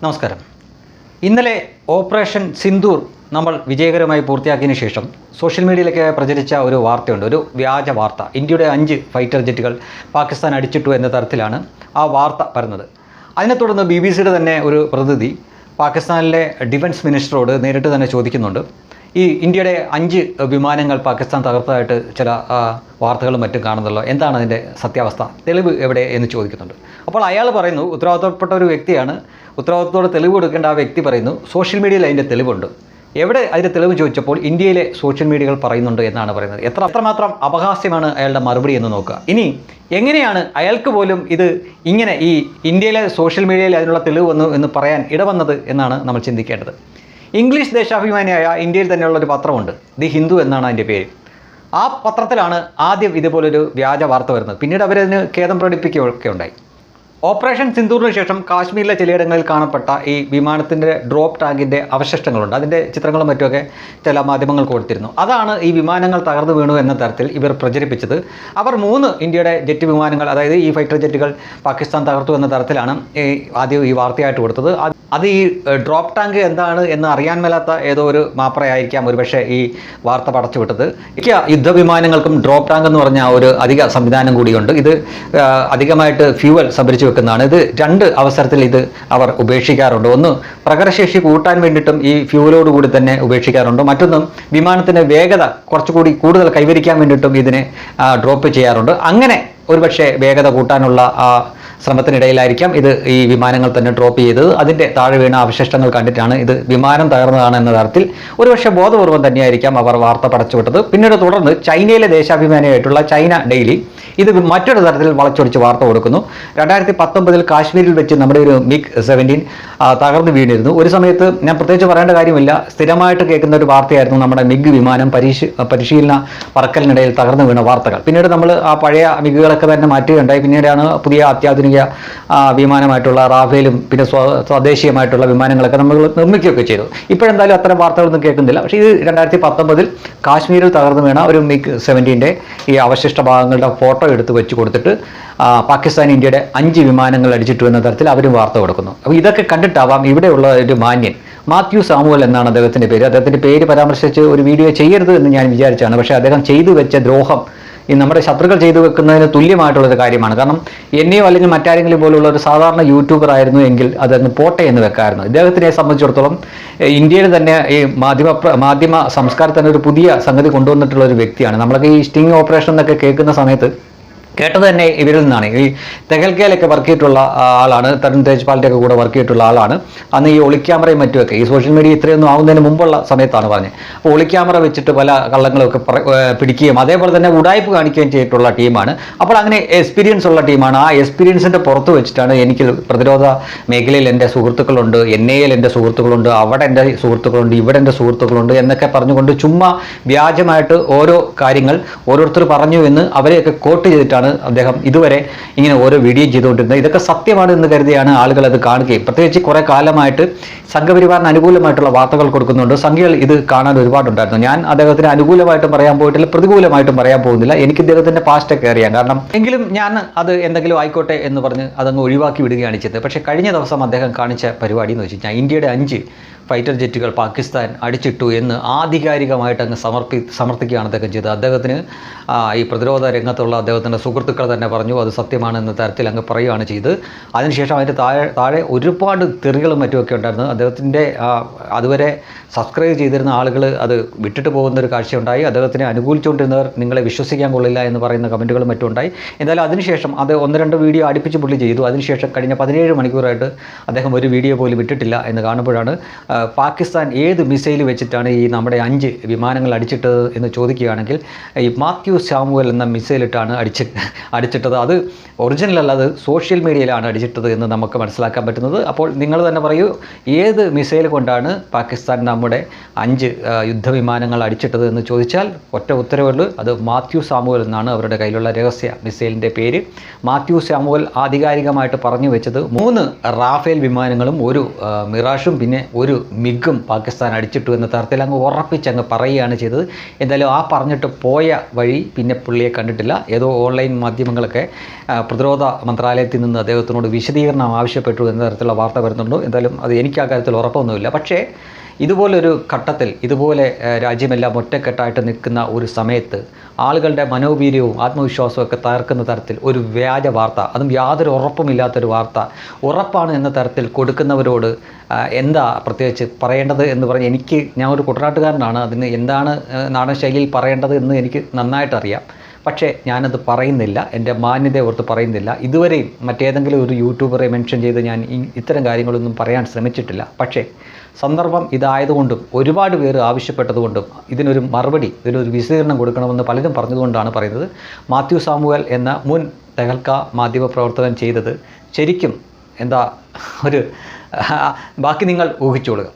നമസ്കാരം. ഇന്നലെ ഓപ്പറേഷൻ സിന്ദൂർ നമ്മൾ വിജയകരമായി പൂർത്തിയാക്കിയതിന് ശേഷം സോഷ്യൽ മീഡിയയിലൊക്കെ പ്രചരിച്ച ഒരു വാർത്തയുണ്ട്. ഒരു വ്യാജ വാർത്ത. ഇന്ത്യയുടെ അഞ്ച് ഫൈറ്റർ ജെറ്റുകൾ പാകിസ്ഥാൻ അടിച്ചിട്ടു എന്ന തരത്തിലാണ് ആ വാർത്ത പരന്നത്. അതിനെ തുടർന്ന് ബി ബി സിയുടെ തന്നെ ഒരു പ്രതിനിധി പാകിസ്ഥാനിലെ ഡിഫൻസ് മിനിസ്റ്ററോട് നേരിട്ട് തന്നെ ചോദിക്കുന്നുണ്ട്. ഈ ഇന്ത്യയുടെ അഞ്ച് വിമാനങ്ങൾ പാകിസ്ഥാൻ തകർത്തതായിട്ട് ചില വാർത്തകളും മറ്റും കാണുന്നല്ലോ എന്താണ് അതിന്റെ സത്യാവസ്ഥ? തെളിവ് എവിടെ എന്ന് ചോദിക്കുന്നുണ്ട്. അപ്പോൾ അയാൾ പറയുന്നു ഉത്തരവാദിത്തപ്പെട്ട ഒരു വ്യക്തിയാണ് ഉത്തരവാദിത്തത്തോടെ തെളിവ് കൊടുക്കേണ്ട ആ വ്യക്തി പറയുന്നു സോഷ്യൽ മീഡിയയിൽ അതിന്റെ തെളിവുണ്ട്. എവിടെ അതിന്റെ തെളിവ് ചോദിച്ചപ്പോൾ ഇന്ത്യയിലെ സോഷ്യൽ മീഡിയകൾ പറയുന്നുണ്ട് എന്നാണ് പറയുന്നത്. എത്ര അത്രമാത്രം അപഹാസ്യമാണ് അയാളുടെ മറുപടി എന്ന് നോക്കുക. ഇനി എങ്ങനെയാണ് അയാൾക്ക് പോലും ഇത് ഇങ്ങനെ ഈ ഇന്ത്യയിലെ സോഷ്യൽ മീഡിയയിൽ അതിനുള്ള തെളിവ് വന്നു എന്ന് പറയാൻ ഇടവന്നത് എന്നാണ് നമ്മൾ ചിന്തിക്കേണ്ടത്. ഇംഗ്ലീഷ് ദേശാഭിമാനിയായ ഇന്ത്യയിൽ തന്നെയുള്ള ഒരു പത്രമുണ്ട് ദി ഹിന്ദു എന്നാണ് അതിന്റെ പേര്. ആ പത്രത്തിലാണ് ആദ്യം ഇതുപോലൊരു വ്യാജ വാർത്ത വരുന്നത്. പിന്നീട് അവരതിന് ഖേദം പ്രകടിപ്പിക്കുകയൊക്കെ ഉണ്ടായി. ഓപ്പറേഷൻ സിന്ദൂറിന് ശേഷം കാശ്മീരിലെ ചിലയിടങ്ങളിൽ കാണപ്പെട്ട ഈ വിമാനത്തിന്റെ ഡ്രോപ്പ് ടാങ്കിന്റെ അവശിഷ്ടങ്ങളുണ്ട്. അതിന്റെ ചിത്രങ്ങളും മറ്റുമൊക്കെ ചില മാധ്യമങ്ങൾ കൊടുത്തിരുന്നു. അതാണ് ഈ വിമാനങ്ങൾ തകർന്നു വീണു എന്ന തരത്തിൽ ഇവർ പ്രചരിപ്പിച്ചത്. അവർ മൂന്ന് ഇന്ത്യയുടെ ജെറ്റ് വിമാനങ്ങൾ അതായത് ഈ ഫൈറ്റർ ജെറ്റുകൾ പാകിസ്ഥാൻ തകർത്തു എന്ന തരത്തിലാണ് ഈ ആദ്യം ഈ വാർത്തയായിട്ട് കൊടുത്തത്. അത് ഈ ഡ്രോപ്പ് ടാങ്ക് എന്താണ് എന്ന് അറിയാൻ മേലാത്ത ഏതോ ഒരു മാപ്രയായിരിക്കാം ഒരുപക്ഷെ ഈ വാർത്ത പടച്ചു വിട്ടത് മിക്ക യുദ്ധവിമാനങ്ങൾക്കും ഡ്രോപ്പ് ടാങ്ക് എന്ന് പറഞ്ഞ ഒരു അധിക സംവിധാനം കൂടിയുണ്ട്. ഇത് അധികമായിട്ട് ഫ്യൂവൽ സംഭരിച്ചു വെക്കുന്നതാണ് ഇത് രണ്ട് അവസരത്തിൽ ഇത് അവർ ഉപേക്ഷിക്കാറുണ്ട്. ഒന്ന് പ്രകടശേഷി കൂട്ടാൻ വേണ്ടിയിട്ടും ഈ ഫ്യൂലോട് കൂടി തന്നെ ഉപേക്ഷിക്കാറുണ്ട്. മറ്റൊന്നും വിമാനത്തിന്റെ വേഗത കുറച്ചുകൂടി കൂടുതൽ കൈവരിക്കാൻ വേണ്ടിയിട്ടും ഇതിനെ ഡ്രോപ്പ് ചെയ്യാറുണ്ട്. അങ്ങനെ ഒരുപക്ഷെ വേഗത കൂട്ടാനുള്ള ആ ശ്രമത്തിനിടയിലായിരിക്കാം ഇത് ഈ വിമാനങ്ങൾ തന്നെ ഡ്രോപ്പ് ചെയ്തത്. അതിന്റെ താഴെ വീണ അവശിഷ്ടങ്ങൾ കണ്ടിട്ടാണ് ഇത് വിമാനം തകർന്നതാണ് എന്ന തരത്തിൽ ഒരുപക്ഷെ ബോധപൂർവം തന്നെയായിരിക്കാം അവർ വാർത്ത പടച്ചുവിട്ടത്. പിന്നീട് തുടർന്ന് ചൈനയിലെ ദേശാഭിമാനിയായിട്ടുള്ള ചൈന ഡെയിലി ഇത് മറ്റൊരു തരത്തിൽ വളച്ചൊടിച്ച് വാർത്ത കൊടുക്കുന്നു. രണ്ടായിരത്തി പത്തൊമ്പതിൽ കാശ്മീരിൽ വെച്ച് നമ്മുടെ ഒരു മിഗ് സെവന്റീൻ തകർന്നു വീണിരുന്നു. ഒരു സമയത്ത് ഞാൻ പ്രത്യേകിച്ച് പറയേണ്ട കാര്യമില്ല. സ്ഥിരമായിട്ട് കേൾക്കുന്ന ഒരു വാർത്തയായിരുന്നു നമ്മുടെ മിഗ് വിമാനം പരീക്ഷ പരിശീലന പറക്കലിനിടയിൽ തകർന്നു വീണ വാർത്തകൾ. പിന്നീട് നമ്മൾ ആ പഴയ മിഗുകളൊക്കെ തന്നെ മാറ്റുകയുണ്ടായി. പിന്നീടാണ് പുതിയ അത്യാധുനിക വിമാനമായിട്ടുള്ള റാഫേലും പിന്നെ സ്വ- സ്വദേശീയമായിട്ടുള്ള വിമാനങ്ങളൊക്കെ നമ്മൾ നിർമ്മിക്കുകയൊക്കെ ചെയ്തു. ഇപ്പോഴെന്തായാലും അത്തരം വാർത്തകളൊന്നും കേൾക്കുന്നില്ല. പക്ഷേ ഇത് രണ്ടായിരത്തി പത്തൊമ്പതിൽ കാശ്മീരിൽ തകർന്നു വീണ ഒരു മിഗ് സെവന്റീന്റെ ഈ അവശിഷ്ട ഭാഗങ്ങളുടെ ഫോട്ടോ എടുത്ത് വെച്ച് കൊടുത്തിട്ട് പാകിസ്ഥാൻ ഇന്ത്യയുടെ അഞ്ച് വിമാനങ്ങൾ അടിച്ചിട്ടു എന്ന തരത്തിൽ അവരും വാർത്ത കൊടുക്കുന്നു. അപ്പോൾ ഇതൊക്കെ കണ്ടിട്ടാവാം ഇവിടെയുള്ള ഒരു മാന്യൻ മാത്യു സാമുവൽ എന്നാണ് അദ്ദേഹത്തിന്റെ പേര്. അദ്ദേഹത്തിന്റെ പേര് പരാമർശിച്ച് ഒരു വീഡിയോ ചെയ്യരുത് എന്ന് ഞാൻ വിചാരിച്ചാണ്. പക്ഷേ അദ്ദേഹം ചെയ്തു വെച്ച ദ്രോഹം ഈ നമ്മുടെ ശത്രുക്കൾ ചെയ്തു വെക്കുന്നതിന് തുല്യമായിട്ടുള്ളൊരു കാര്യമാണ്. കാരണം എന്നെയോ അല്ലെങ്കിൽ മറ്റാരെങ്കിലും പോലുള്ള ഒരു സാധാരണ യൂട്യൂബർ ആയിരുന്നു എങ്കിൽ അതങ്ങ് പോട്ടെ എന്ന് വെക്കായിരുന്നു. ഇദ്ദേഹത്തിനെ സംബന്ധിച്ചിടത്തോളം ഇന്ത്യയിൽ തന്നെ ഈ മാധ്യമ മാധ്യമ സംസ്കാരത്തിന് ഒരു പുതിയ സംഗതി കൊണ്ടുവന്നിട്ടുള്ള ഒരു വ്യക്തിയാണ്. നമ്മളൊക്കെ ഈ സ്റ്റിംഗ് ഓപ്പറേഷൻ എന്നൊക്കെ കേൾക്കുന്ന സമയത്ത് കേട്ടത് തന്നെ ഇവരിൽ നിന്നാണ്. ഈ തെഹൽക്കയിലൊക്കെ വർക്ക് ചെയ്തിട്ടുള്ള ആളാണ് തരുൺ തേജ്പാലിന്റെ ഒക്കെ കൂടെ വർക്ക് ചെയ്തിട്ടുള്ള ആളാണ്. അന്ന് ഈ ഒളിക്യാമറയും മറ്റുമൊക്കെ ഈ സോഷ്യൽ മീഡിയ ഇത്രയൊന്നും ആവുന്നതിന് മുമ്പുള്ള സമയത്താണ് പറഞ്ഞത്. അപ്പോൾ ഒളിക്യാമറ വെച്ചിട്ട് പല കള്ളങ്ങളൊക്കെ പിടിക്കുകയും അതേപോലെ തന്നെ ഉടായ്പ് കാണിക്കുകയും ചെയ്തിട്ടുള്ള ടീമാണ്. അപ്പോൾ അങ്ങനെ എക്സ്പീരിയൻസ് ഉള്ള ടീമാണ്. ആ എക്സ്പീരിയൻസിന്റെ പുറത്ത് വെച്ചിട്ടാണ് എനിക്ക് പ്രതിരോധ മേഖലയിൽ എന്റെ സുഹൃത്തുക്കളുണ്ട് എൻ എയിൽ എന്റെ സുഹൃത്തുക്കളുണ്ട് അവിടെ എന്റെ സുഹൃത്തുക്കളുണ്ട് ഇവിടെ എന്റെ സുഹൃത്തുക്കളുണ്ട് എന്നൊക്കെ പറഞ്ഞുകൊണ്ട് ചുമ്മാ വ്യാജമായിട്ട് ഓരോ കാര്യങ്ങൾ ഓരോരുത്തർ പറഞ്ഞു എന്ന് അവരെയൊക്കെ കോട്ട് ചെയ്തിട്ടാണ് അദ്ദേഹം ഇതുവരെ ഇങ്ങനെ ഓരോ വീഡിയോ ചെയ്തുകൊണ്ടിരുന്നത്. ഇതൊക്കെ സത്യമാണ് എന്ന് കരുതിയാണ് ആളുകൾ അത് കാണുകയും. പ്രത്യേകിച്ച് കുറേ കാലമായിട്ട് സംഘപരിവാറിന് അനുകൂലമായിട്ടുള്ള വാർത്തകൾ കൊടുക്കുന്നുണ്ട്. സംഖ്യകൾ ഇത് കാണാൻ ഒരുപാടുണ്ടായിരുന്നു. ഞാൻ അദ്ദേഹത്തിന് അനുകൂലമായിട്ടും പറയാൻ പോയിട്ടില്ല പ്രതികൂലമായിട്ടും പറയാൻ പോകുന്നില്ല. എനിക്ക് ഇദ്ദേഹത്തിന്റെ പാസ്റ്റൊക്കെ അറിയാം. കാരണം എങ്കിലും ഞാൻ അത് എന്തെങ്കിലും ആയിക്കോട്ടെ എന്ന് പറഞ്ഞ് അതങ്ങ് ഒഴിവാക്കി വിടുകയാണ് ചെയ്തത്. പക്ഷേ കഴിഞ്ഞ ദിവസം അദ്ദേഹം കാണിച്ച പരിപാടി എന്ന് വെച്ച് കഴിഞ്ഞാൽ ഇന്ത്യയുടെ അഞ്ച് ഫൈറ്റർ ജെറ്റുകൾ പാകിസ്ഥാൻ അടിച്ചിട്ടു എന്ന് ആധികാരികമായിട്ട് അങ്ങ് സമർപ്പി സമർത്ഥിക്കുകയാണ് അദ്ദേഹം ചെയ്തത്. അദ്ദേഹത്തിന് ഈ പ്രതിരോധ രംഗത്തുള്ള അദ്ദേഹത്തിന്റെ സുഹൃത്തുക്കൾ തന്നെ പറഞ്ഞു അത് സത്യമാണെന്ന തരത്തിൽ അങ്ങ് പറയുകയാണ് ചെയ്ത് അതിനുശേഷം അതിന്റെ താഴെ താഴെ ഒരുപാട് തെറികളും മറ്റുമൊക്കെ ഉണ്ടായിരുന്നു. അദ്ദേഹത്തിന്റെ അതുവരെ സബ്സ്ക്രൈബ് ചെയ്തിരുന്ന ആളുകൾ അത് വിട്ടിട്ട് പോകുന്ന ഒരു കാഴ്ചയുണ്ടായി. അദ്ദേഹത്തിനെ അനുകൂലിച്ചുകൊണ്ടിരുന്നവർ നിങ്ങളെ വിശ്വസിക്കാൻ കൊള്ളില്ല എന്ന് പറയുന്ന കമന്റുകളും മറ്റും ഉണ്ടായി. എന്തായാലും അതിനുശേഷം അത് ഒന്ന് രണ്ട് വീഡിയോ അടുപ്പിച്ച് പുള്ളി ചെയ്തു. അതിനുശേഷം കഴിഞ്ഞ പതിനേഴ് മണിക്കൂറായിട്ട് അദ്ദേഹം ഒരു വീഡിയോ പോലും വിട്ടിട്ടില്ല എന്ന് കാണുമ്പോഴാണ് പാകിസ്ഥാൻ ഏത് മിസൈൽ വെച്ചിട്ടാണ് ഈ നമ്മുടെ അഞ്ച് വിമാനങ്ങൾ അടിച്ചിട്ടത് എന്ന് ചോദിക്കുകയാണെങ്കിൽ ഈ മാത്യു സാമുവൽ എന്ന മിസൈലിട്ടാണ് അടിച്ച് അടിച്ചിട്ടത്. അത് ഒറിജിനൽ അല്ല അത് സോഷ്യൽ മീഡിയയിലാണ് അടിച്ചിട്ടത് എന്ന് നമുക്ക് മനസ്സിലാക്കാൻ പറ്റുന്നത്. അപ്പോൾ നിങ്ങൾ തന്നെ പറയൂ ഏത് മിസൈൽ കൊണ്ടാണ് പാകിസ്ഥാൻ നമ്മുടെ അഞ്ച് യുദ്ധവിമാനങ്ങൾ അടിച്ചിട്ടത് എന്ന് ചോദിച്ചാൽ ഒറ്റ ഉത്തരവുള്ളൂ അത് മാത്യു സാമുവൽ എന്നാണ് അവരുടെ കയ്യിലുള്ള രഹസ്യ മിസൈലിന്റെ പേര്. മാത്യു സാമുവൽ ആധികാരികമായിട്ട് പറഞ്ഞു വെച്ചത് മൂന്ന് റാഫേൽ വിമാനങ്ങളും ഒരു മിറാഷും പിന്നെ ഒരു മിഗും പാകിസ്ഥാൻ അടിച്ചിട്ടു എന്ന തരത്തിൽ അങ്ങ് ഉറപ്പിച്ചങ്ങ് പറയുകയാണ് ചെയ്തത്. എന്തായാലും ആ പറഞ്ഞിട്ട് പോയ വഴി പിന്നെ പുള്ളിയെ കണ്ടിട്ടില്ല. ഏതോ ഓൺലൈൻ മാധ്യമങ്ങളൊക്കെ പ്രതിരോധ മന്ത്രാലയത്തിൽ നിന്ന് അദ്ദേഹത്തിനോട് വിശദീകരണം ആവശ്യപ്പെട്ടു എന്ന തരത്തിലുള്ള വാർത്ത വരുന്നുണ്ട്. എന്തായാലും അത് എനിക്ക് ആ കാര്യത്തിൽ ഉറപ്പൊന്നുമില്ല. പക്ഷേ ഇതുപോലൊരു ഘട്ടത്തിൽ ഇതുപോലെ രാജ്യമെല്ലാം ഒറ്റക്കെട്ടായിട്ട് നിൽക്കുന്ന ഒരു സമയത്ത് ആളുകളുടെ മനോവീര്യവും ആത്മവിശ്വാസവും ഒക്കെ തകർക്കുന്ന തരത്തിൽ ഒരു വ്യാജ വാർത്ത അതും യാതൊരു ഉറപ്പുമില്ലാത്തൊരു വാർത്ത ഉറപ്പാണ് എന്ന തരത്തിൽ കൊടുക്കുന്നവരോട് എന്താ പ്രത്യേകിച്ച് പറയേണ്ടത് എന്ന് പറഞ്ഞ് എനിക്ക് ഞാൻ ഒരു കുട്ടനാട്ടുകാരനാണ് അതിന് എന്താണ് നാടൻ ശൈലിയിൽ പറയേണ്ടത് എന്ന് എനിക്ക് നന്നായിട്ടറിയാം. പക്ഷേ ഞാനത് പറയുന്നില്ല എന്റെ മാന്യത ഓർത്ത് പറയുന്നില്ല. ഇതുവരെയും മറ്റേതെങ്കിലും ഒരു യൂട്യൂബറെ മെൻഷൻ ചെയ്ത് ഞാൻ ഇത്തരം കാര്യങ്ങളൊന്നും പറയാൻ ശ്രമിച്ചിട്ടില്ല. പക്ഷേ സന്ദർഭം ഇതായതുകൊണ്ടും ഒരുപാട് പേര് ആവശ്യപ്പെട്ടതുകൊണ്ടും ഇതിനൊരു മറുപടി ഇതിനൊരു വിശദീകരണം കൊടുക്കണമെന്ന് പലരും പറഞ്ഞതുകൊണ്ടാണ് പറയുന്നത്. മാത്യു സാമുവൽ എന്ന മുൻ തെഹൽക്ക മാധ്യമപ്രവർത്തകൻ ചെയ്തത് ശരിക്കും എന്താ ഒരു ബാക്കി നിങ്ങൾ ഊഹിച്ചോളുക.